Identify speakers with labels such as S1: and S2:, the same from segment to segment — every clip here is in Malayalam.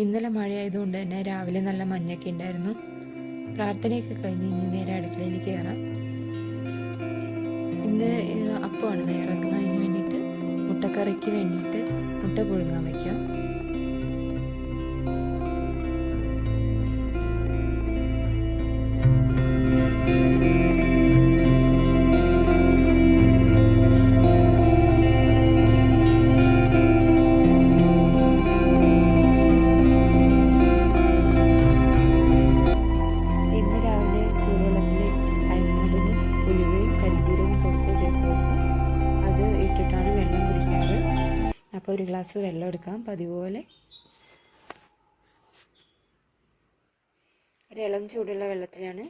S1: ഇന്നലെ മഴയായതുകൊണ്ട് തന്നെ രാവിലെ നല്ല മഞ്ഞൊക്കെ ഉണ്ടായിരുന്നു. പ്രാർത്ഥനയൊക്കെ കഴിഞ്ഞ് ഇനി നേരെ അടുക്കളയിൽ കയറാം. ഇന്ന് അപ്പമാണ് തയ്യാറാക്കുന്നത്. അതിന് വേണ്ടിയിട്ട് മുട്ടക്കറിക്ക് വേണ്ടിയിട്ട് മുട്ട പുഴുങ്ങാൻ വയ്ക്കാം. അപ്പോൾ ഒരു ഗ്ലാസ് വെള്ളം എടുക്കാം. പതിവ് പോലെ ഒരു ഇളം ചൂടുള്ള വെള്ളത്തിലാണ്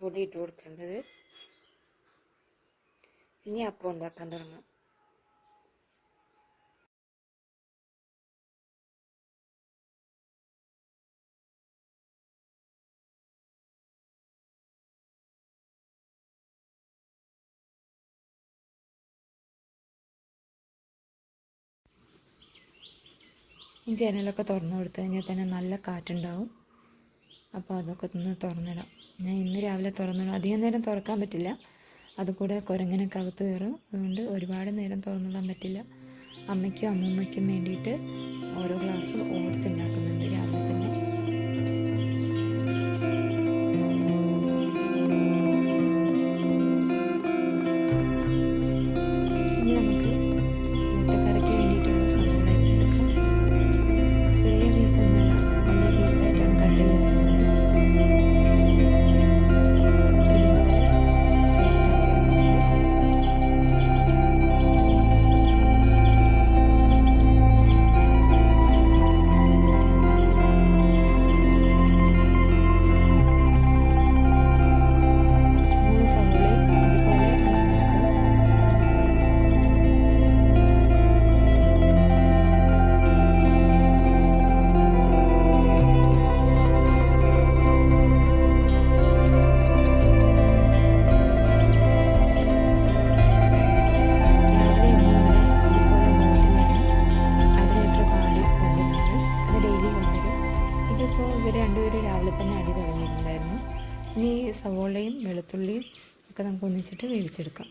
S1: പൊടി ഇട്ട് കൊടുക്കേണ്ടത്. ഇനി അപ്പം ഉണ്ടാക്കാൻ തുടങ്ങാം. ജനലൊക്കെ തുറന്നു കൊടുത്തു കഴിഞ്ഞാൽ തന്നെ നല്ല കാറ്റുണ്ടാവും. അപ്പോൾ അതൊക്കെ ഒന്ന് തുറന്നിടാം. ഞാൻ ഇന്ന് രാവിലെ തുറന്നിടാം. അധികം നേരം തുറക്കാൻ പറ്റില്ല. അതുകൂടെ കുരങ്ങനൊക്കെ അകത്ത് കയറും. അതുകൊണ്ട് ഒരുപാട് നേരം തുറന്നിടാൻ പറ്റില്ല. അമ്മയ്ക്കും അമ്മൂമ്മയ്ക്കും വേണ്ടിയിട്ട് ഓരോ ഗ്ലാസ് ഓട്സ് ഉണ്ടാക്കുന്നുണ്ട്. നമുക്ക് വേവിച്ചെടുക്കാം.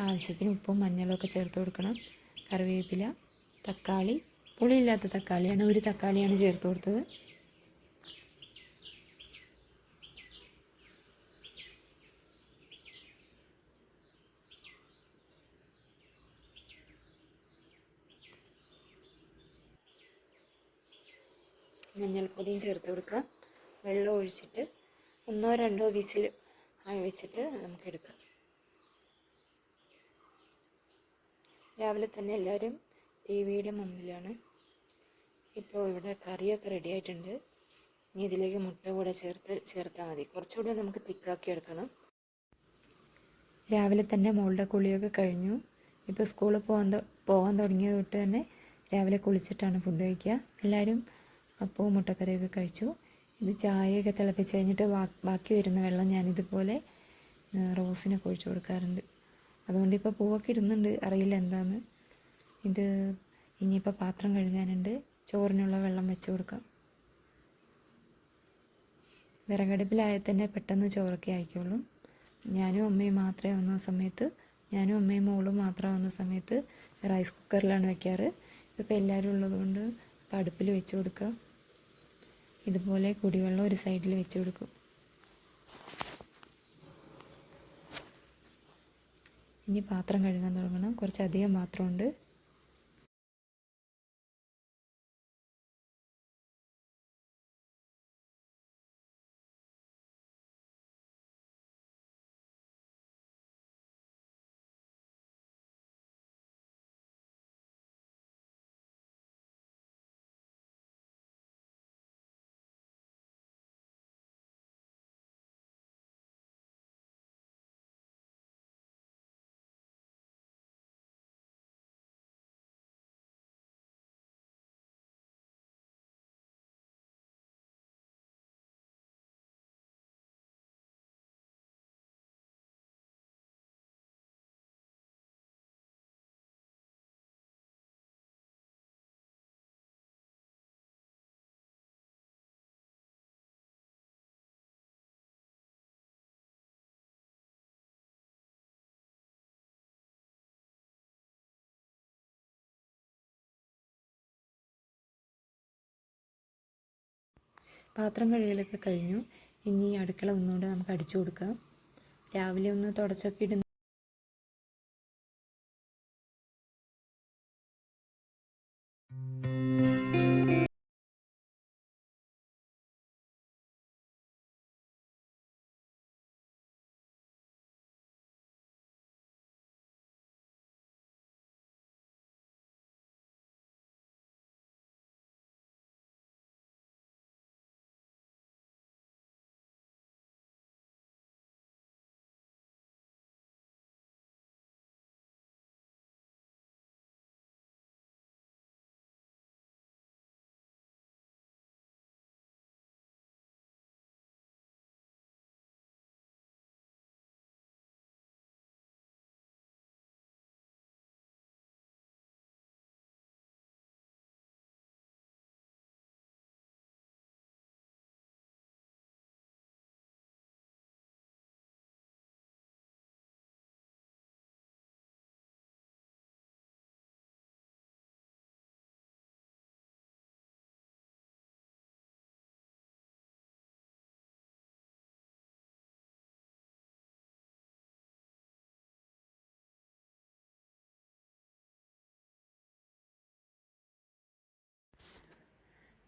S1: ആവശ്യത്തിന് ഉപ്പും മഞ്ഞളും ഒക്കെ ചേർത്ത് കൊടുക്കണം. കറിവേപ്പില തക്കാളി. പുളിയില്ലാത്ത തക്കാളിയാണ് ഒരു തക്കാളിയാണ് ചേർത്ത് കൊടുത്തത്. മഞ്ഞൾപ്പൊടിയും ചേർത്ത് കൊടുക്കുക. വെള്ളം ഒഴിച്ചിട്ട് ഒന്നോ രണ്ടോ വിസിൽ വെച്ചിട്ട് നമുക്ക് എടുക്കാം. രാവിലെ തന്നെ എല്ലാവരും ടി വിയുടെ മുമ്പിലാണ്. ഇപ്പോൾ ഇവിടെ കറിയൊക്കെ റെഡി ആയിട്ടുണ്ട്. ഇനി ഇതിലേക്ക് മുട്ട കൂടെ ചേർത്ത് ചേർത്താൽ മതി. കുറച്ചുകൂടെ നമുക്ക് തിക്കാക്കി എടുക്കണം. രാവിലെ തന്നെ മോളുടെ കുളിയൊക്കെ കഴിഞ്ഞു. ഇപ്പോൾ സ്കൂളിൽ പോകാൻ പോകാൻ തുടങ്ങിയത് തൊട്ട് തന്നെ രാവിലെ കുളിച്ചിട്ടാണ് ഫുഡ് കഴിക്കുക. എല്ലാവരും അപ്പവും മുട്ടക്കറിയൊക്കെ കഴിച്ചു. ഇത് ചായയൊക്കെ തിളപ്പിച്ച് കഴിഞ്ഞിട്ട് ബാക്കി വരുന്ന വെള്ളം ഞാനിതുപോലെ റോസിനൊക്കെ ഒഴിച്ചു കൊടുക്കാറുണ്ട്. അതുകൊണ്ട് ഇപ്പോൾ പൂവൊക്കെ ഇടുന്നുണ്ട്. അറിയില്ല എന്താന്ന്. ഇത് ഇനിയിപ്പോൾ പാത്രം കഴുകാനുണ്ട്. ചോറിനുള്ള വെള്ളം വെച്ച് കൊടുക്കാം. വിറകടുപ്പിലായ തന്നെ പെട്ടെന്ന് ചോറൊക്കെ ആയിക്കോളും. ഞാനും അമ്മയും മാത്രമേ വന്ന സമയത്ത് ഞാനും അമ്മയും മോളും മാത്രം ആവുന്ന സമയത്ത് റൈസ് കുക്കറിലാണ് വെക്കാറ്. ഇതിപ്പോൾ എല്ലാവരും ഉള്ളതുകൊണ്ട് അടുപ്പിൽ വെച്ച് കൊടുക്കുക ഇതുപോലെ കുടിവെള്ളം ഒരു സൈഡിൽ വെച്ച് കൊടുക്കും. ഇനി പാത്രം കഴുകാൻ തുടങ്ങണം. കുറച്ചധികം പാത്രമുണ്ട് പാത്രം കഴുകലൊക്കെ കഴിഞ്ഞു. ഇനി അടുക്കള ഒന്നുകൂടെ നമുക്ക് അടിച്ചു കൊടുക്കാം. രാവിലെ ഒന്ന് തുടച്ചൊക്കെ ഇടുന്ന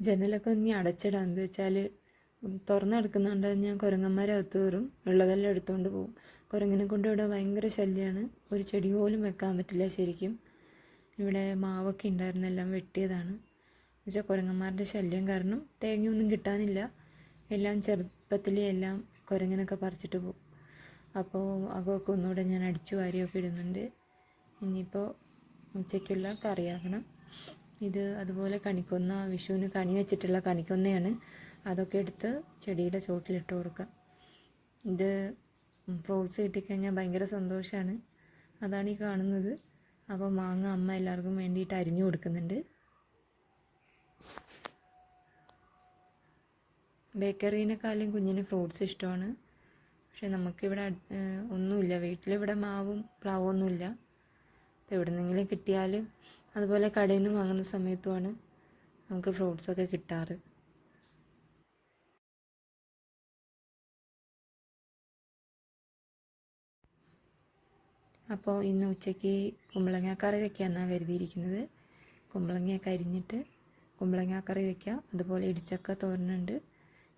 S1: ജനലൊക്കെ ഇനി അടച്ചിടാം. എന്ന് വെച്ചാൽ തുറന്നെടുക്കുന്നുണ്ട് ഞാൻ കുരങ്ങന്മാരെ അകത്ത് കയറും. ഉള്ളതെല്ലാം എടുത്തുകൊണ്ട് പോകും കുരങ്ങിനെ കൊണ്ട് ഇവിടെ ഭയങ്കര ശല്യമാണ് ഒരു ചെടി പോലും വെക്കാൻ പറ്റില്ല ശരിക്കും. ഇവിടെ മാവൊക്കെ ഉണ്ടായിരുന്നു എല്ലാം വെട്ടിയതാണ്. എന്നുവെച്ചാൽ കുരങ്ങന്മാരുടെ ശല്യം കാരണം തേങ്ങയൊന്നും കിട്ടാനില്ല. എല്ലാം ചെറുപ്പത്തിൽ എല്ലാം കുരങ്ങനൊക്കെ പറിച്ചിട്ട് പോകും അപ്പോൾ അകമൊക്കെ ഒന്നുകൂടെ ഞാൻ അടിച്ചു വാരിയൊക്കെ ഇടുന്നുണ്ട്. ഇനിയിപ്പോൾ ഉച്ചയ്ക്കുള്ള കറിയാക്കണം. ഇത് അതുപോലെ കണിക്കൊന്ന വിഷുവിന് കണി വെച്ചിട്ടുള്ള കണിക്കൊന്നയാണ്. അതൊക്കെ എടുത്ത് ചെടിയുടെ ചോട്ടിലിട്ട് കൊടുക്കുക ഇത് ഫ്രൂട്ട്സ് കിട്ടിക്കഴിഞ്ഞാൽ ഭയങ്കര സന്തോഷമാണ് അതാണ് ഈ കാണുന്നത്. അപ്പോൾ മാങ്ങ അമ്മ എല്ലാവർക്കും വേണ്ടിയിട്ട് അരിഞ്ഞു കൊടുക്കുന്നുണ്ട്. ബേക്കറീനെക്കാളും കുഞ്ഞിന് ഫ്രൂട്ട്സ് ഇഷ്ടമാണ്. പക്ഷെ നമുക്കിവിടെ ഒന്നുമില്ല. വീട്ടിലിവിടെ മാവും പ്ലാവും ഒന്നുമില്ല. അപ്പോൾ എവിടെ നിന്നെങ്കിലും കിട്ടിയാലും അതുപോലെ കടയിൽ നിന്ന് വാങ്ങുന്ന സമയത്തുമാണ് നമുക്ക് ഫ്രൂട്ട്സൊക്കെ കിട്ടാറ്. അപ്പോൾ ഇന്ന് ഉച്ചയ്ക്ക് കുമ്പളങ്ങ കറി വെക്കാമെന്നാണ് കരുതിയിരിക്കുന്നത്. കുമ്പളങ്ങയൊക്കെ അരിഞ്ഞിട്ട് കറി വെക്കാം. അതുപോലെ ഇടിച്ചക്ക തോരനുണ്ട്.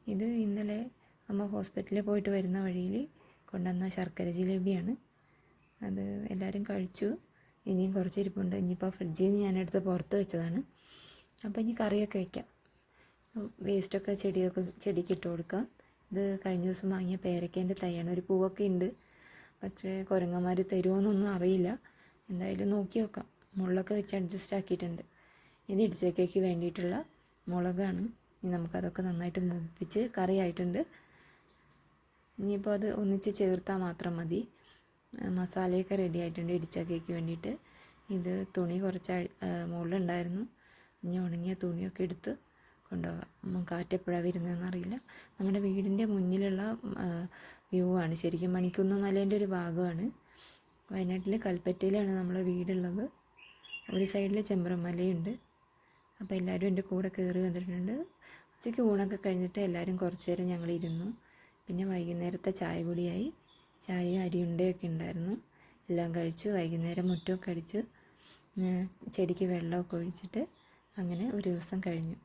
S1: ഇത് ഇന്നലെ അമ്മ ഹോസ്പിറ്റലിൽ പോയിട്ട് വരുന്ന വഴിയിൽ കൊണ്ടുവന്ന ശർക്കര ജിലേബിയാണ്. അത് എല്ലാവരും കഴിച്ചു. ഇനിയും കുറച്ച് ഇരിപ്പുണ്ട് ഇനിയിപ്പോൾ ഫ്രിഡ്ജിൽ നിന്ന് ഞാനെടുത്ത് പുറത്ത് വെച്ചതാണ്. അപ്പോൾ ഇനി കറിയൊക്കെ വയ്ക്കാം വേസ്റ്റൊക്കെ ചെടിയൊക്കെ ചെടിക്ക് ഇട്ട് കൊടുക്കാം. ഇത് കഴിഞ്ഞ ദിവസം വാങ്ങിയ പേരക്കേന്റെ തൈയാണ്. ഒരു പൂവൊക്കെ ഉണ്ട്. പക്ഷേ കുരങ്ങന്മാർ തരുമോയെന്നൊന്നും അറിയില്ല. എന്തായാലും നോക്കി നോക്കാം മുളകൊക്കെ വെച്ച് അഡ്ജസ്റ്റ് ആക്കിയിട്ടുണ്ട്. ഇത് ഇടിച്ചക്കയ്ക്ക് വേണ്ടിയിട്ടുള്ള മുളകാണ്. ഇനി നമുക്കതൊക്കെ നന്നായിട്ട് മുപ്പിച്ച് കറിയായിട്ടുണ്ട്. ഇനിയിപ്പോൾ അത് ഒന്നിച്ച് ചേർത്താൽ മാത്രം മതി. മസാലയൊക്കെ റെഡി ആയിട്ടുണ്ട് ഇടിച്ചക്കയ്ക്ക് വേണ്ടിയിട്ട്. ഇത് തുണി കുറച്ച് മുകളിലുണ്ടായിരുന്നു. ഇനി ഉണങ്ങിയ തുണിയൊക്കെ എടുത്ത് കൊണ്ടുപോകാം. കാറ്റെപ്പോഴാണ് വരുന്നതെന്ന് അറിയില്ല. നമ്മുടെ വീടിന്റെ മുന്നിലുള്ള വ്യൂ ആണ്. ശരിക്കും മണിക്കുന്ന് മലേന്റെ ഒരു ഭാഗമാണ്. വയനാട്ടിൽ കൽപ്പറ്റയിലാണ് നമ്മളെ വീടുള്ളത്. ഒരു സൈഡിൽ ചെമ്പ്രമലയുണ്ട് അപ്പോൾ എല്ലാവരും എന്റെ കൂടെ കയറി വന്നിട്ടുണ്ട്. ഉച്ചയ്ക്ക് ഊണൊക്കെ കഴിഞ്ഞിട്ട് എല്ലാവരും കുറച്ച് നേരം ഞങ്ങൾ ഇരുന്നു പിന്നെ വൈകുന്നേരത്തെ ചായ കൂടിയായി ചായയും അരിയുണ്ടയൊക്കെ ഉണ്ടായിരുന്നു. എല്ലാം കഴിച്ച് വൈകുന്നേരം മുറ്റമൊക്കെ അടിച്ച് ചെടിക്ക് വെള്ളമൊക്കെ ഒഴിച്ചിട്ട് അങ്ങനെ ഒരു ദിവസം കഴിഞ്ഞു.